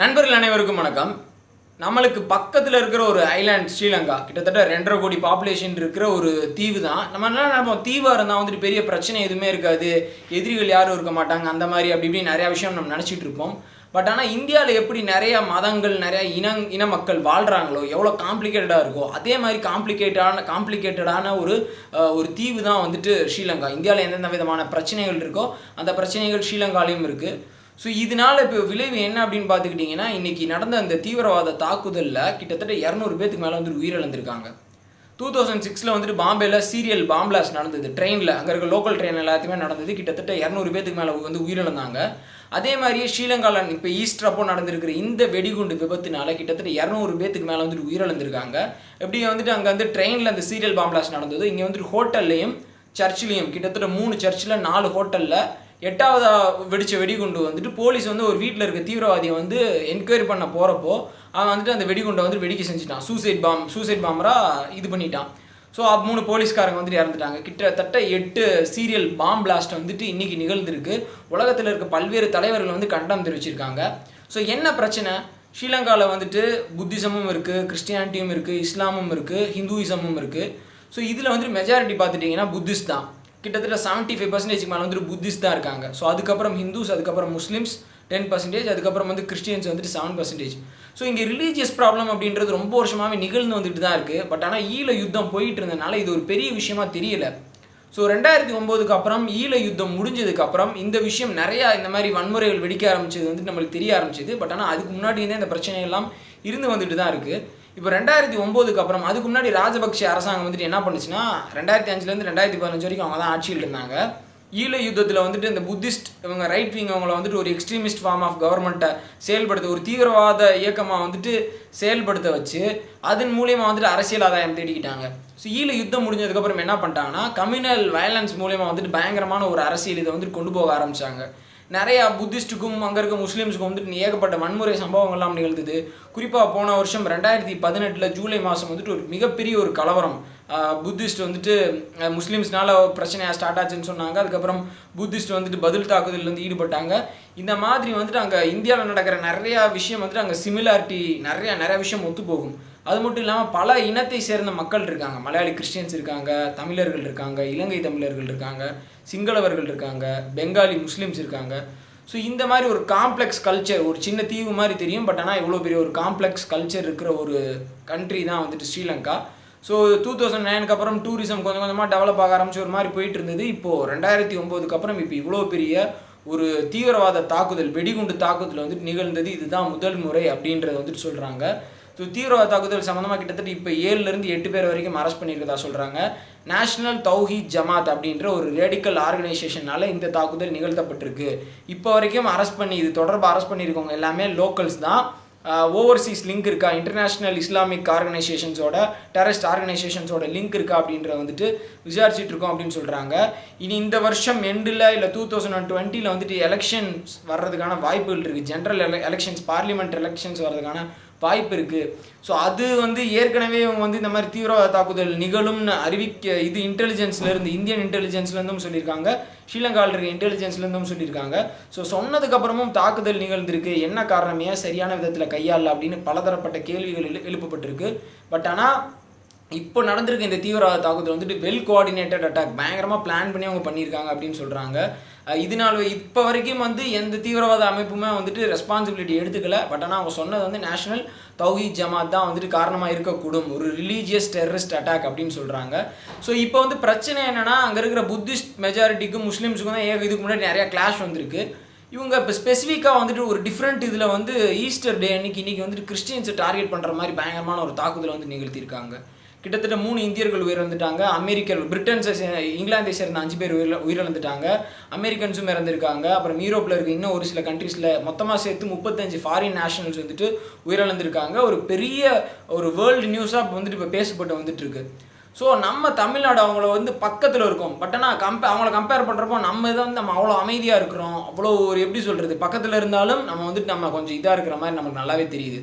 நண்பர்கள் அனைவருக்கும் வணக்கம். நம்மளுக்கு பக்கத்தில் இருக்கிற ஒரு ஐலாண்ட் ஸ்ரீலங்கா கிட்டத்தட்ட ரெண்டரை கோடி பாப்புலேஷன் இருக்கிற ஒரு தீவு தான். நம்ம என்ன நினைப்போம்? தீவாக இருந்தால் வந்துட்டு பெரிய பிரச்சனை எதுவுமே இருக்காது. எதிரிகள் யாரும் இருக்க மாட்டாங்க. அந்த மாதிரி அப்படி இப்படி நிறையா விஷயம் நம்ம நினச்சிட்டு இருப்போம். பட் ஆனால் இந்தியாவில் எப்படி நிறைய மதங்கள் நிறைய இன இன மக்கள் வாழ்கிறாங்களோ எவ்வளோ காம்ப்ளிகேட்டடாக இருக்கோ அதே மாதிரி காம்ப்ளிகேட்டடான காம்ப்ளிகேட்டடான ஒரு ஒரு தீவு தான் வந்துட்டு ஸ்ரீலங்கா. இந்தியாவில் எந்தெந்த விதமான பிரச்சனைகள் இருக்கோ அந்த பிரச்சனைகள் ஸ்ரீலங்காலையும் இருக்குது ஸோ இதனால இப்போ விளைவு என்ன அப்படின்னு பார்த்துக்கிட்டிங்கன்னா இன்றைக்கி நடந்த அந்த தீவிரவாத தாக்குதலில் கிட்டத்தட்ட இரநூறு பேத்துக்கு மேலே வந்து உயிரிழந்திருக்காங்க. டூ தௌசண்ட் சிக்ஸில் வந்துட்டு பாம்பேல சீரியல் பாம்பிளாஸ் நடந்தது. ட்ரெயினில் அங்கே இருக்க லோக்கல் ட்ரெயின் எல்லாத்தையுமே நடந்தது. கிட்டத்தட்ட இரநூறு பேத்துக்கு மேலே வந்து உயிரிழந்தாங்க. அதே மாதிரியே ஸ்ரீலங்காவில் இப்போ ஈஸ்டர் அப்போ நடந்திருக்கிற இந்த வெடிகுண்டு விபத்துனால கிட்டத்தட்ட இரநூறு பேத்துக்கு மேலே வந்துட்டு உயிரிழந்திருக்காங்க. எப்படி வந்துட்டு அங்கே வந்து ட்ரெயினில் அந்த சீரியல் பாம்பிளாஸ் நடந்தது இங்கே வந்துட்டு ஹோட்டல்லையும் சர்ச்சிலையும் கிட்டத்தட்ட மூணு சர்ச்சில் நாலு ஹோட்டலில் எட்டாவதாக வெடிச்ச வெடிகுண்டு வந்துட்டு போலீஸ் வந்து ஒரு வீட்டில் இருக்க தீவிரவாதியை வந்து என்கொயரி பண்ண போகிறப்போ அவன் வந்துட்டு அந்த வெடிகுண்டை வந்து வெடிக்க செஞ்சுட்டான். சூசைட் பாம் சூசைட் பாம்பராக இது பண்ணிட்டான். ஸோ மூணு போலீஸ்காரங்க வந்துட்டு இறந்துட்டாங்க. கிட்டத்தட்ட எட்டு சீரியல் பாம் பிளாஸ்ட் வந்துட்டு இன்றைக்கி நிகழ்ந்திருக்கு. உலகத்தில் இருக்க பல்வேறு தலைவர்கள் வந்து கண்டம் தெரிவிச்சிருக்காங்க. ஸோ என்ன பிரச்சனை? ஸ்ரீலங்காவில் வந்துட்டு புத்திசமும் இருக்குது கிறிஸ்டியானிட்டியும் இருக்குது இஸ்லாமும் இருக்குது ஹிந்துயிசமும் இருக்குது ஸோ இதில் வந்துட்டு மெஜாரிட்டி பார்த்துட்டிங்கன்னா புத்திஸ்ட் தான். கிட்டத்தட்ட செவன்ட்டி ஃபைவ் பர்சன்டேஜ் மேலே வந்துட்டு புத்திஸ்ட் தான் இருக்காங்க. ஸோ அதுக்கப்புறம் ஹிந்துஸ் அதுக்கப்புறம் முஸ்லீம்ஸ் டென் பர்சன்டேஜ் அதுக்கப்புறம் வந்து கிறிஸ்டியன்ஸ் வந்துட்டு செவன் பர்சன்டேஜ் ஸோ இங்கே ரிலீஜியஸ் ப்ராப்ளம் அப்படின்றது ரொம்ப வருஷமாகவே நிகழ்ந்து வந்துட்டு தான் இருக்குது பட் ஆனால் ஈழ யுத்தம் போயிட்டு இருந்தனால இது ஒரு பெரிய விஷயமா தெரியல. ஸோ ரெண்டாயிரத்தி ஒம்போதுக்கு அப்புறம் ஈழ யுத்தம் முடிஞ்சதுக்கப்புறம் இந்த விஷயம் நிறையா இந்த மாதிரி வன்முறைகள் வெடிக்க ஆரம்பிச்சது வந்து நம்மளுக்கு தெரிய ஆரம்பிச்சது. பட் ஆனால் அதுக்கு முன்னாடி இருந்தே இந்த பிரச்சனை எல்லாம் இருந்து வந்துட்டு தான் இருக்குது இப்போ ரெண்டாயிரத்தி ஒம்போதுக்கு அப்புறம் அதுக்கு முன்னாடி ராஜபக்ஷ அரசாங்கம் வந்துட்டு என்ன பண்ணுச்சுன்னா ரெண்டாயிரத்தி அஞ்சுலேருந்து ரெண்டாயிரத்தி பதினஞ்சு வரைக்கும் அவங்க தான் ஆட்சியில் இருந்தாங்க. ஈழ யுத்தத்தில் வந்துட்டு இந்த புத்திஸ்ட் இவங்க ரைட் விங் அவங்கள வந்துட்டு ஒரு எக்ஸ்ட்ரீமிஸ்ட் ஃபார்ம் ஆஃப் கவர்மெண்ட்டை செயல்படுத்த ஒரு தீவிரவாத இயக்கமாக வந்துட்டு செயல்படுத்த வச்சு அதன் மூலியமாக வந்துட்டு அரசியல் ஆதாயம் தேடிக்கிட்டாங்க. ஸோ ஈழ யுத்தம் முடிஞ்சதுக்கப்புறம் என்ன பண்ணிட்டாங்கன்னா கம்யூனல் வயலன்ஸ் மூலியமாக வந்துட்டு பயங்கரமான ஒரு அரசியல் இதை வந்துட்டு கொண்டு போக ஆரம்பித்தாங்க நிறையா புத்திஸ்ட்டுக்கும் அங்கே இருக்க முஸ்லீம்ஸுக்கும் வந்துட்டு ஏகப்பட்ட வன்முறை சம்பவங்கள்லாம் நிகழ்ந்தது. குறிப்பாக போன வருஷம் ரெண்டாயிரத்தி பதினெட்டில் ஜூலை மாதம் வந்துட்டு ஒரு மிகப்பெரிய ஒரு கலவரம். புத்திஸ்ட் வந்துட்டு முஸ்லீம்ஸ்னால பிரச்சனையாக ஸ்டார்ட் ஆச்சுன்னு சொன்னாங்க. அதுக்கப்புறம் புத்திஸ்ட் வந்துட்டு பதில் தாக்குதலில் வந்து ஈடுபட்டாங்க. இந்த மாதிரி வந்துட்டு அங்கே இந்தியாவில் நடக்கிற நிறையா விஷயம் வந்துட்டு அங்கே சிமிலாரிட்டி நிறையா நிறைய விஷயம் ஒத்து போகும் அது மட்டும் இல்லாமல் பல இனத்தை சேர்ந்த மக்கள் இருக்காங்க. மலையாளி கிறிஸ்டியன்ஸ் இருக்காங்க தமிழர்கள் இருக்காங்க இலங்கை தமிழர்கள் இருக்காங்க சிங்களவர்கள் இருக்காங்க பெங்காலி முஸ்லீம்ஸ் இருக்காங்க. ஸோ இந்த மாதிரி ஒரு காம்ப்ளெக்ஸ் கல்ச்சர் ஒரு சின்ன தீவு மாதிரி தெரியும் பட் ஆனால் இவ்வளோ பெரிய ஒரு காம்ப்ளெக்ஸ் கல்ச்சர் இருக்கிற ஒரு கண்ட்ரி தான் வந்துட்டு ஸ்ரீலங்கா. ஸோ டூ தௌசண்ட் நைனுக்கு அப்புறம் டூரிசம் கொஞ்சம் கொஞ்சமாக டெவலப் ஆக ஆரம்பிச்சு ஒரு மாதிரி போயிட்டு இருந்தது. இப்போது ரெண்டாயிரத்தி ஒம்போதுக்கு அப்புறம் இப்போ இவ்வளோ பெரிய ஒரு தீவிரவாத தாக்குதல் வெடிகுண்டு தாக்குதல் வந்துட்டு நிகழ்ந்தது. இதுதான் முதல் முறை அப்படின்றத வந்துட்டு சொல்கிறாங்க தீவிரவாத தாக்குதல் சம்மந்தமாக கிட்டத்தட்ட இப்போ ஏழுலேருந்து எட்டு பேர் வரைக்கும் அரெஸ்ட் பண்ணியிருக்கதா சொல்கிறாங்க நேஷனல் தௌஹீத் ஜமாத் அப்படின்ற ஒரு ரேடிக்கல் ஆர்கனைசேஷனால இந்த தாக்குதல் நிகழ்த்தப்பட்டிருக்கு. இப்போ வரைக்கும் அரெஸ்ட் பண்ணி இது தொடர்பாக அரெஸ்ட் பண்ணியிருக்கவங்க எல்லாமே லோக்கல்ஸ் தான். ஓவர்சீஸ் லிங்க் இருக்கா? இன்டர்நேஷ்னல் இஸ்லாமிக் ஆர்கனைசேஷன்ஸோட டெரரிஸ்ட் ஆர்கனைசேஷன்ஸோட லிங்க் இருக்கா அப்படின்ற வந்துட்டு விசாரிச்சுட்டு இருக்கோம் அப்படின்னு சொல்கிறாங்க இனி இந்த வருஷம் எண்டில் இல்லை டூ தௌசண்ட் அண்ட் டுவெண்ட்டியில் வந்துட்டு எலெக்ஷன்ஸ் வர்றதுக்கான வாய்ப்புகள் இருக்குது ஜென்ரல் எலெக்ஷன்ஸ் பார்லிமெண்ட் எலெக்ஷன்ஸ் வர்றதுக்கான வாய்ப்பு இருக்குது ஸோ அது வந்து ஏற்கனவே இவங்க வந்து இந்த மாதிரி தீவிரவாத தாக்குதல் நிகழும்னு அறிவிக்க இது இன்டெலிஜென்ஸ்லேருந்து இந்தியன் இன்டெலிஜென்ஸ்லேருந்தும் சொல்லியிருக்காங்க. ஸ்ரீலங்காவில் இருக்க இன்டெலிஜென்ஸ்லேருந்தும் சொல்லியிருக்காங்க. ஸோ சொன்னதுக்கப்புறமும் தாக்குதல் நிகழ்ந்திருக்கு. என்ன காரணம்? ஏன் சரியான விதத்தில் கையாளல அப்படின்னு பலதரப்பட்ட கேள்விகள் எழு- எழுப்பப்பட்டிருக்கு. பட் ஆனால் இப்போ நடந்திருக்க இந்த தீவிரவாத தாக்குதல் வந்துட்டு வெல் கோஆர்டினேட்டட் அட்டாக் பயங்கரமாக பிளான் பண்ணி அவங்க பண்ணியிருக்காங்க அப்படின்னு சொல்கிறாங்க இதனால் இப்போ வரைக்கும் வந்து எந்த தீவிரவாத அமைப்புமே வந்துட்டு ரெஸ்பான்சிபிலிட்டி எடுத்துக்கல. பட் ஆனால் அவங்க சொன்னது வந்து நேஷனல் தௌஹீத் ஜமாத் தான் வந்துட்டு காரணமாக இருக்கக்கூடும். ஒரு ரிலீஜியஸ் டெரரிஸ்ட் அட்டாக் அப்படின்னு சொல்கிறாங்க ஸோ இப்போ வந்து பிரச்சனை என்னென்னா அங்கே இருக்கிற புத்திஸ்ட் மெஜாரிட்டிக்கும் முஸ்லீம்ஸுக்கும் தான் ஏக இதுக்கு முன்னாடி நிறையா கிளாஷ் வந்திருக்கு. இவங்க இப்போ ஸ்பெசிஃபிக்காக வந்துட்டு ஒரு டிஃப்ரெண்ட் இதில் வந்து ஈஸ்டர் டே அன்னைக்கு இன்றைக்கி வந்துட்டு கிறிஸ்டியன்ஸை டார்கெட் பண்ணுற மாதிரி பயங்கரமான ஒரு தாக்குதலை வந்து நிகழ்த்தியிருக்காங்க. கிட்டத்தட்ட மூணு இந்தியர்கள் உயிரிழந்துட்டாங்க. அமெரிக்கர் பிரிட்டன்ஸை இங்கிலாந்தை சேர்ந்த அஞ்சு பேர் உயிரிழ உயிரிழந்துட்டாங்க. அமெரிக்கன்ஸும் இறந்துருக்காங்க. அப்புறம் யூரோப்பில் இருக்க இன்னும் ஒரு சில கண்ட்ரீஸில் மொத்தமாக சேர்த்து முப்பத்தஞ்சு ஃபாரின் நேஷனல்ஸ் வந்துட்டு உயிரிழந்திருக்காங்க. ஒரு பெரிய ஒரு வேர்ல்டு நியூஸாக இப்போ வந்துட்டு இப்போ பேசப்பட்டு வந்துட்டு இருக்கு ஸோ நம்ம தமிழ்நாடு அவங்கள வந்து பக்கத்தில் இருக்கோம். பட் ஆனால் கம்பே அவங்கள கம்பேர் பண்ணுறப்போ நம்ம இதை வந்து நம்ம அவ்வளோ அமைதியாக இருக்கிறோம். அவ்வளோ ஒரு எப்படி சொல்கிறது பக்கத்தில் இருந்தாலும் நம்ம வந்துட்டு நம்ம கொஞ்சம் இதாக இருக்கிற மாதிரி நமக்கு நல்லாவே தெரியுது.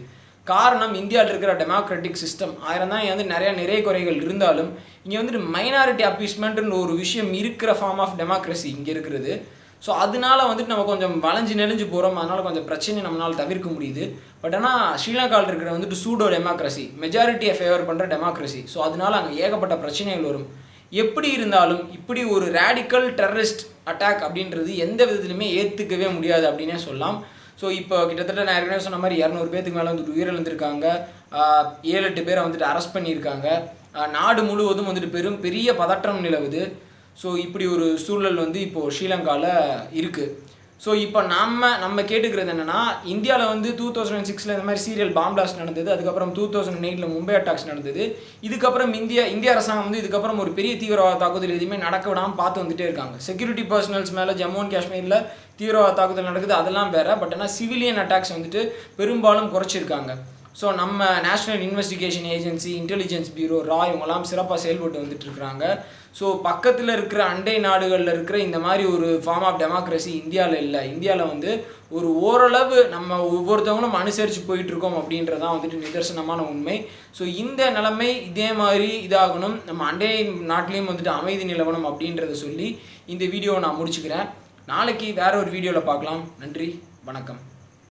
காரணம் இந்தியாவில் இருக்கிற டெமோக்ராட்டிக் சிஸ்டம் ஆயிரம் தான் வந்து நிறைய நிறைய குறைகள் இருந்தாலும் இங்கே வந்துட்டு மைனாரிட்டி அப்பீஸ்மெண்ட்னு ஒரு விஷயம் இருக்கிற ஃபார்ம் ஆஃப் டெமோக்ரஸி இங்கே இருக்கிறது. ஸோ அதனால வந்துட்டு நம்ம கொஞ்சம் வளைஞ்சு நெளிஞ்சு போகிறோம் அதனால் கொஞ்சம் பிரச்சனை நம்மளால் தவிர்க்க முடியுது. பட் ஆனால் ஸ்ரீலங்காவில் இருக்கிற வந்துட்டு சூடோ டெமோக்ரஸி மெஜாரிட்டியை ஃபேவர் பண்ணுற டெமோக்ரஸி ஸோ அதனால அங்கே ஏகப்பட்ட பிரச்சனைகள் வரும். எப்படி இருந்தாலும் இப்படி ஒரு ரேடிக்கல் டெரரிஸ்ட் அட்டாக் அப்படின்றது எந்த விதத்துலையுமே ஏற்றுக்கவே முடியாது அப்படின்னே சொல்லலாம். ஸோ இப்போ கிட்டத்தட்ட நான் ஏற்கனவே சொன்ன மாதிரி இரநூறு பேத்துக்கு மேலே வந்துட்டு உயிரிழந்திருக்காங்க ஏழு எட்டு பேரை வந்துட்டு அரெஸ்ட் பண்ணியிருக்காங்க. நாடு முழுவதும் வந்துட்டு பெரும் பெரிய பதற்றம் நிலவுது. ஸோ இப்படி ஒரு சூழல் வந்து இப்போது ஸ்ரீலங்காவில் இருக்குது ஸோ இப்போ நம்ம நம்ம கேட்டுக்கிறது என்னென்னா இந்தியாவில் வந்து டூ தௌசண்ட் சிக்ஸில் இந்த மாதிரி சீரியல் பாம்பிளாஸ்ட் நடந்தது அதுக்கப்புறம் டூ தௌசண்ட் எயிட்டில் மும்பை அட்டாக்ஸ் நடந்தது. இதுக்கப்புறம் இந்தியா இந்திய அரசாங்கம் வந்து இதுக்கப்புறம் ஒரு பெரிய தீவிரவாத தாக்குதல் எதுவுமே நடக்க விடாமல் பார்த்து வந்துட்டே இருக்காங்க. செக்யூரிட்டி பர்சனல்ஸ் மேலே ஜம்மு அண்ட் காஷ்மீரில் தீவிரவாத தாக்குதல் நடக்குது அதெல்லாம் வேறு. பட் ஆனால் சிவிலியன் அட்டாக்ஸ் வந்துட்டு பெரும்பாலும் குறைச்சிருக்காங்க. ஸோ நம்ம national investigation agency intelligence bureau ரா இவங்கெல்லாம் சிறப்பாக செயல்பட்டு வந்துட்டு இருக்கிறாங்க ஸோ பக்கத்தில் இருக்கிற அண்டை நாடுகளில் இருக்கிற இந்த மாதிரி ஒரு ஃபார்ம் ஆஃப் டெமோக்ரஸி இந்தியாவில் இல்லை. இந்தியாவில் வந்து ஒரு ஓரளவு நம்ம ஒவ்வொருத்தவங்களும் அனுசரித்து போயிட்டுருக்கோம் அப்படின்றதான் வந்துட்டு நிதர்சனமான உண்மை. ஸோ இந்த நிலைமை இதே மாதிரி இதாகணும். நம்ம அண்டை நாட்டிலையும் வந்துட்டு அமைதி நிலவணும் அப்படின்றத சொல்லி இந்த வீடியோவை நான் முடிச்சுக்கிறேன். நாளைக்கு வேற ஒரு வீடியோவில் பார்க்கலாம். நன்றி. வணக்கம்.